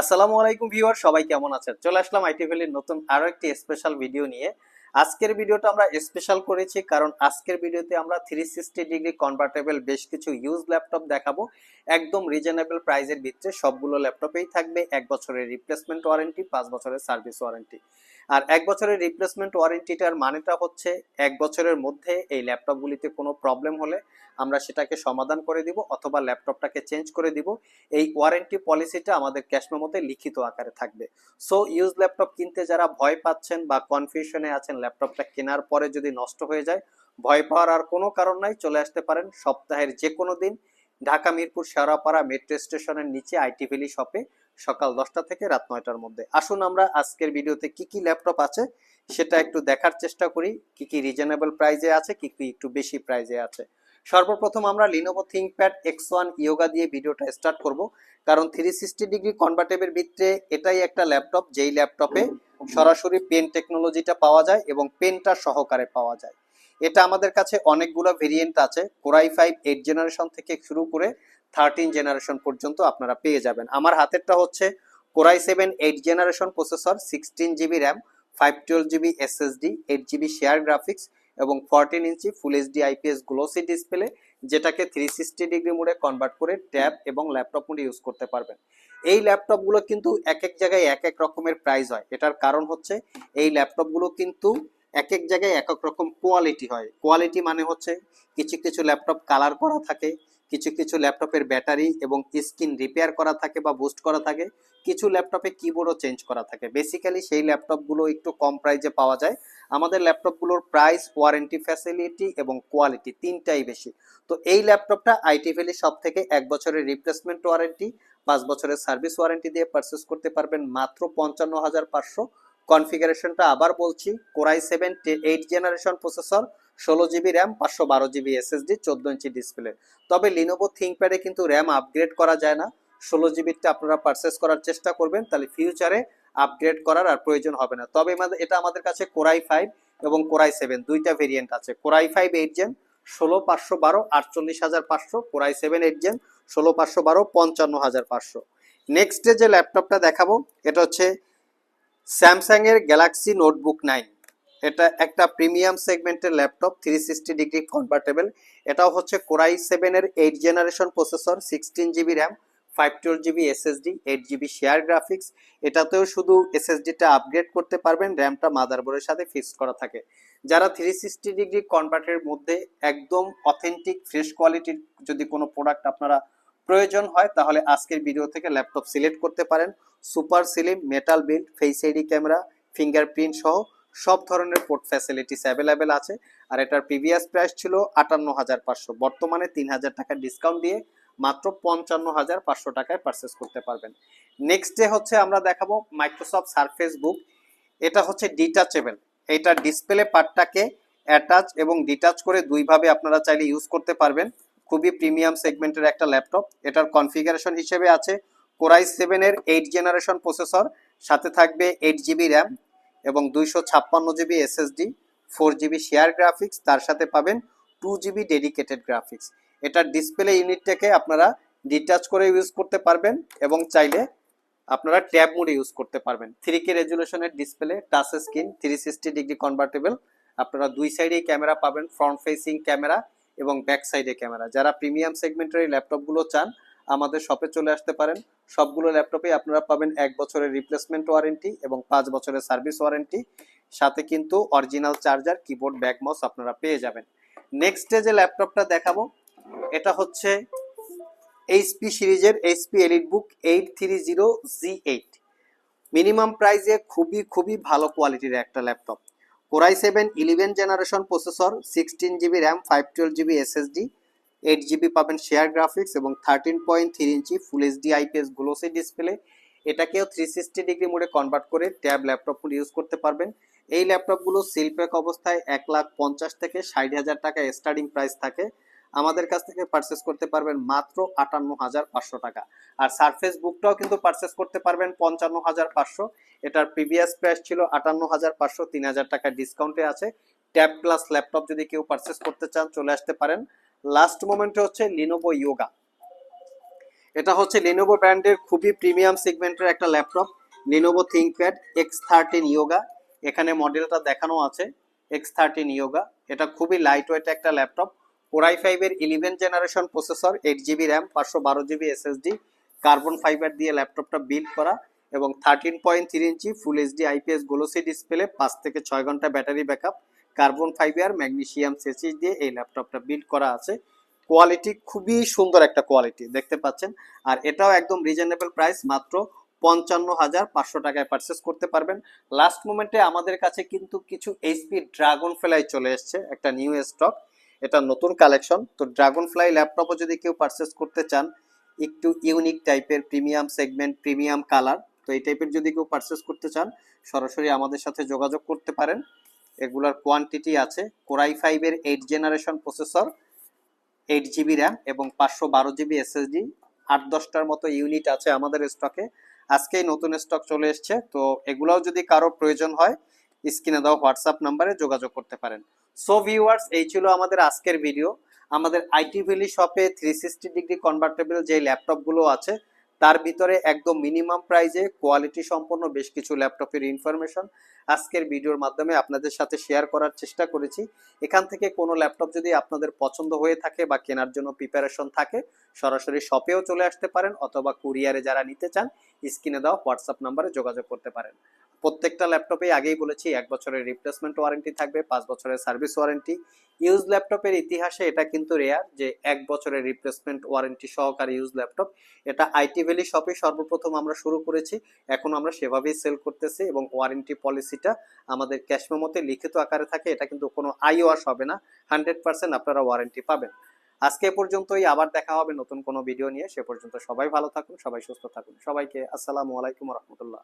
আসসালামু আলাইকুম ভিউয়ার, সবাই কেমন আছেন? চলে আসলাম আইটি নতুন আরও একটি স্পেশাল ভিডিও নিয়ে। আজকের ভিডিওটা আমরা স্পেশাল করেছি কারণ আজকের ভিডিওতে আমরা থ্রি সিক্সটি ডিগ্রি কনভার্টেবল বেশ কিছু ইউজ ল্যাপটপ দেখাবো। একদম রিজনেবল প্রাইজের ভিতরে সবগুলো ল্যাপটপেই থাকবে, এক বছরের রিপ্লেসমেন্ট ওয়ারেন্টি পাঁচ বছরের সার্ভিস ওয়ারেন্টি আর এক বছরের রিপ্লেসমেন্ট ওয়ারেন্টিটার মানেটা হচ্ছে এক বছরের মধ্যে এই ল্যাপটপগুলিতে কোনো প্রবলেম হলে আমরা সেটাকে সমাধান করে দিব অথবা ল্যাপটপটাকে চেঞ্জ করে দিব। এই ওয়ারেন্টি পলিসিটা আমাদের ক্যাশ মেমোতে লিখিত আকারে থাকবে। সো ইউজ ল্যাপটপ কিনতে যারা ভয় পাচ্ছেন বা কনফিউশনে আছেন ল্যাপটপটা কেনার পরে যদি নষ্ট হয়ে যায়, ভয় পাওয়ার আর কোনো কারণ নাই, চলে আসতে পারেন সপ্তাহের যে কোনো দিন ঢাকা, মিরপুর, শেওড়াপাড়া মেট্রো স্টেশনের নিচে আইটি ভ্যালি শপে সকাল দশটা থেকে রাত নয়টার মধ্যে। আসুন আমরা আজকের ভিডিওতে কি কি ল্যাপটপ আছে সেটা একটু দেখার চেষ্টা করি, কি কি রিজনেবল প্রাইজে আছে, কি কি একটু বেশি প্রাইজে আছে। সর্বপ্রথম আমরা Lenovo ThinkPad X one Yoga দিয়ে ভিডিওটা স্টার্ট করব, কারণ থ্রি সিক্সটি ডিগ্রি কনভার্টেবল ভিতরে এটাই একটা ল্যাপটপ, যেই ল্যাপটপে সরাসরি পেন টেকনোলজিটা পাওয়া যায় এবং পেনটা সহকারে পাওয়া যায়। এটা আমাদের কাছে অনেকগুলো ভেরিয়েন্ট আছে কোরাই ফাইভ এইট জেনারেশন থেকে শুরু করে থার্টিন জেনারেশন পর্যন্ত আপনারা পেয়ে যাবেন। আমার হাতেরটা হচ্ছে core i seven eight generation processor sixteen GB RAM five twelve GB SSD eight GB share graphics এবং fourteen inch full HD IPS glossy display যেটাকে থ্রি সিক্সটি ডিগ্রি মোডে কনভার্ট করে ট্যাব এবং ল্যাপটপ মোডে ইউজ করতে পারবেন। এই ল্যাপটপগুলো কিন্তু এক এক জায়গায় এক এক রকমের প্রাইস হয়। এটার কারণ হচ্ছে এই ল্যাপটপগুলো কিন্তু এক এক জায়গায় এক এক রকম কোয়ালিটি হয়। কোয়ালিটি মানে হচ্ছে কিছু কিছু ল্যাপটপ কালার করা থাকে কিছু কিছু ল্যাপটপের ব্যাটারি এবং স্ক্রিন রিপেয়ার করা থাকে বা বুস্ট করা থাকে, কিছু ল্যাপটপে কিবোর্ডও চেঞ্জ করা থাকে। বেসিক্যালি সেই ল্যাপটপগুলো একটু কম প্রাইজে পাওয়া যায়। আমাদের ল্যাপটপগুলোর প্রাইস ওয়ারেন্টি ফ্যাসিলিটি এবং কোয়ালিটি তিনটাই বেশি। তো এই ল্যাপটপটা আইটি ভ্যালি সব থেকে এক বছরের রিপ্লেসমেন্ট ওয়ারেন্টি পাঁচ বছরের সার্ভিস ওয়ারেন্টি দিয়ে পারচেস করতে পারবেন মাত্র পঞ্চান্ন হাজার পাঁচশো। কনফিগারেশনটা আবার বলছি core i seven eight generation processor ষোলো জিবি র্যাম পাঁচশো বারো জিবি এসএসডি চোদ্দ ইঞ্চি ডিসপ্লে তবে লিনোভো থিঙ্কপ্যাডে কিন্তু র্যাম আপগ্রেড করা যায় না। ষোলো জিবিটা আপনারা পারচেস করার চেষ্টা করবেন, তাহলে ফিউচারে আপগ্রেড করার আর প্রয়োজন হবে না। তবে এটা আমাদের কাছে কোরাই ফাইভ এবং কোরাই সেভেন দুইটা ভেরিয়েন্ট আছে। Core i five eight gen ষোলো পাঁচশো বারো, আটচল্লিশ হাজার পাঁচশো কোরাই সেভেন এইট জেন ষোলো পাঁচশো বারো, পঞ্চান্ন হাজার পাঁচশো। নেক্সটে যে ল্যাপটপটা দেখাবো, এটা হচ্ছে স্যামসাংয়ের গ্যালাক্সি নোটবুক নাইন এটা একটা প্রিমিয়াম সেগমেন্টের laptop three sixty degree convertible এটাও হচ্ছে কোরাই সেভেনের eight generation processor sixteen GB RAM five twelve GB SSD eight GB share graphics এটাতেও শুধু এসএসডিটা আপগ্রেড করতে পারবেন র্যামটা মাদারবোর্ডের সাথে ফিক্সড করা থাকে। যারা থ্রি সিক্সটি ডিগ্রি কনভার্টের মধ্যে একদম অথেন্টিক ফ্রেশ কোয়ালিটির যদি কোনো প্রোডাক্ট আপনারা প্রয়োজন হয়, তাহলে আজকের ভিডিও থেকে ল্যাপটপ সিলেক্ট করতে পারেন। Super slim metal build face ID camera fingerprint সহ সব ধরনের পোর্ট ফ্যাসিলিটিস অ্যাভেলেবেল আছে। আর এটার প্রিভিয়াস প্রাইস ছিল আটান্ন হাজার পাঁচশো। বর্তমানে তিন হাজার টাকা ডিসকাউন্ট দিয়ে মাত্র পঞ্চান্ন হাজার পাঁচশো টাকায় পারচেস করতে পারবেন। নেক্সট ডে হচ্ছে আমরা দেখাবো মাইক্রোসফট সারফেস বুক এটা হচ্ছে ডিটাচেবল এইটা ডিসপ্লে পার্টটাকে অ্যাটাচ এবং ডিটাচ করে দুইভাবে আপনারা চাইলে ইউজ করতে পারবেন। খুবই প্রিমিয়াম সেগমেন্টের একটা ল্যাপটপ এটার কনফিগারেশন হিসেবে আছে কোরাই সেভেনের এইট জেনারেশন প্রসেসর সাথে থাকবে এইট জিবি র্যাম এবং দুইশো ছাপ্পান্ন GB SSD four GB share graphics তার সাথে পাবেন টু জিবি ডেডিকেটেড গ্রাফিক্স এটার ডিসপ্লে ইউনিটটাকে আপনারা ডিটাচ করে ইউজ করতে পারবেন এবং চাইলে আপনারা ট্যাব মোডে ইউজ করতে পারবেন। Three K রেজুলেশনের display touch screen three sixty degree convertible আপনারা দুই সাইডেই ক্যামেরা পাবেন ফ্রন্ট ফেসিং ক্যামেরা এবং ব্যাক সাইডে ক্যামেরা যারা প্রিমিয়াম সেগমেন্টের ল্যাপটপগুলো চান আমাদের শপে চলে আসতে পারেন। সবগুলো ল্যাপটপে আপনারা পাবেন এক বছরের রিপ্লেসমেন্ট ওয়ারেন্টি এবং পাঁচ বছরের সার্ভিস ওয়ারেন্টি সাথে কিন্তু original charger keyboard bag mouse আপনারা পেয়ে যাবেন। নেক্সট ডে যে ল্যাপটপটা দেখাবো, এটা হচ্ছে এইচপি সিরিজের HP Elite Book eight three zero G eight minimum প্রাইসে খুবই খুবই ভালো কোয়ালিটির একটা laptop core i seven eleven generation processor sixteen GB RAM five twelve GB SSD eight GB পাবেন শেয়ার গ্রাফিক্স এবং thirteen point three inch full HD IPS glossy display এটাকেও three sixty degree মোডে কনভার্ট করে tab laptop mode use করতে পারবেন। এই ল্যাপটপগুলো seal pack অবস্থায় এক লাখ পঞ্চাশ থেকে ষাট হাজার টাকা স্টার্টিং প্রাইস থাকে। আমাদের কাছ থেকে পারচেস করতে পারবেন মাত্র আটান্ন হাজার পাঁচশো টাকা। আর সারফেস বুকটাও কিন্তু পারচেস করতে পারবেন পঞ্চান্ন হাজার পাঁচশো। এটার প্রিভিয়াস প্রাইস ছিল আটান্ন হাজার পাঁচশো, তিন হাজার টাকা ডিসকাউন্টে আছে। ট্যাব প্লাস ল্যাপটপ যদি কেউ পারচেস করতে চান, চলে আসতে পারেন। লাস্ট মোমেন্টে হচ্ছে লিনোভো ইয়োগা এটা হচ্ছে লিনোভো ব্র্যান্ডের খুবই প্রিমিয়াম সেগমেন্টের একটা laptop Lenovo ThinkPad X thirteen Yoga এখানে মডেলটা দেখানো আছে এক্স থার্টিন ইয়োগা এটা খুবই লাইট ওয়েট একটা ল্যাপটপ কোরাই ফাইভের eleven generation processor eight GB RAM পাঁচশো বারো জিবি এসএসডি কার্বন ফাইবার দিয়ে ল্যাপটপটা বিল্ড করা এবং thirteen point three inch full HD IPS glossy display পাঁচ থেকে ছয় ঘণ্টা battery backup carbon fibre magnesium chassis দিয়ে এই ল্যাপটপটা বিল্ড করা আছে। কোয়ালিটি খুবই সুন্দর একটা কোয়ালিটি দেখতে পাচ্ছেন? আর এটাও একদম রিজনেবল প্রাইস মাত্র পঞ্চান্ন হাজার পাঁচশো টাকায় পারচেস করতে পারবেন। লাস্ট মোমেন্টে আমাদের কাছে কিন্তু কিছু এইচপি ড্রাগন ফ্লাই চলে এসছে, একটা নিউ স্টক এটা নতুন কালেকশন তো ড্রাগন ফ্লাই ল্যাপটপও যদি কেউ পারচেস করতে চান, একটু ইউনিক টাইপের প্রিমিয়াম সেগমেন্ট প্রিমিয়াম কালার তো এই টাইপের যদি কেউ পারচেস করতে চান, সরাসরি আমাদের সাথে যোগাযোগ করতে পারেন। এগুলার কোয়ান্টিটি আছে। কোরাই ফাইভের eight generation processor eight GB RAM এবং পাঁচশো বারো জিবি এসএসডি আট দশটার মতো ইউনিট আছে আমাদের স্টকে আজকেই নতুন স্টক চলে এসছে, তো এগুলাও যদি কারও প্রয়োজন হয়, স্ক্রিনে দেওয়া হোয়াটসঅ্যাপ নাম্বারে যোগাযোগ করতে পারেন। সো ভিউয়ার্স এই ছিল আমাদের আজকের ভিডিও আমাদের আইটি ভ্যালি শপে থ্রি সিক্সটি ডিগ্রি কনভার্টেবল যে ল্যাপটপগুলো আছে তার ভিতরে একদম মিনিমাম প্রাইজে কোয়ালিটি সম্পন্ন বেশ কিছু ল্যাপটপের ইনফরমেশন আজকের ভিডিওর মাধ্যমে আপনাদের সাথে শেয়ার করার চেষ্টা করেছি। এখান থেকে কোনো ল্যাপটপ যদি আপনাদের পছন্দ হয়ে থাকে বা কেনার জন্য প্রিপারেশন থাকে, সরাসরি শপেও চলে আসতে পারেন অথবা কুরিয়ারে যারা নিতে চান, স্ক্রিনে দেওয়া হোয়াটসঅ্যাপ নাম্বারে যোগাযোগ করতে পারেন। প্রত্যেকটা ল্যাপটপে আগেই বলেছি, এক বছরের রিপ্লেসমেন্ট ওয়ারেন্টি থাকবে, পাঁচ বছরের সার্ভিস ওয়ারেন্টি ইউজ ল্যাপটপের ইতিহাসে এটা কিন্তু রেয়ার যে এক বছরের রিপ্লেসমেন্ট ওয়ারেন্টি সহকারে ইউজ ল্যাপটপ। এটা আইটি ভ্যালি শপে সর্বপ্রথম আমরা শুরু করেছি, এখন আমরা সেভাবেই সেল করতেছি এবং ওয়ারেন্টি পলিসিটা আমাদের ক্যাশ মেমোতে লিখিত আকারে থাকে, এটা কিন্তু কোনো আই ওয়াশ হবে না হান্ড্রেড পার্সেন্ট আপনারা ওয়ারেন্টি পাবেন। আজকে পর্যন্তই, আবার দেখা হবে নতুন কোনো ভিডিও নিয়ে, সে পর্যন্ত সবাই ভালো থাকুন, সবাই সুস্থ থাকুন, সবাইকে আসসালামু আলাইকুম রহমতুল্লাহ।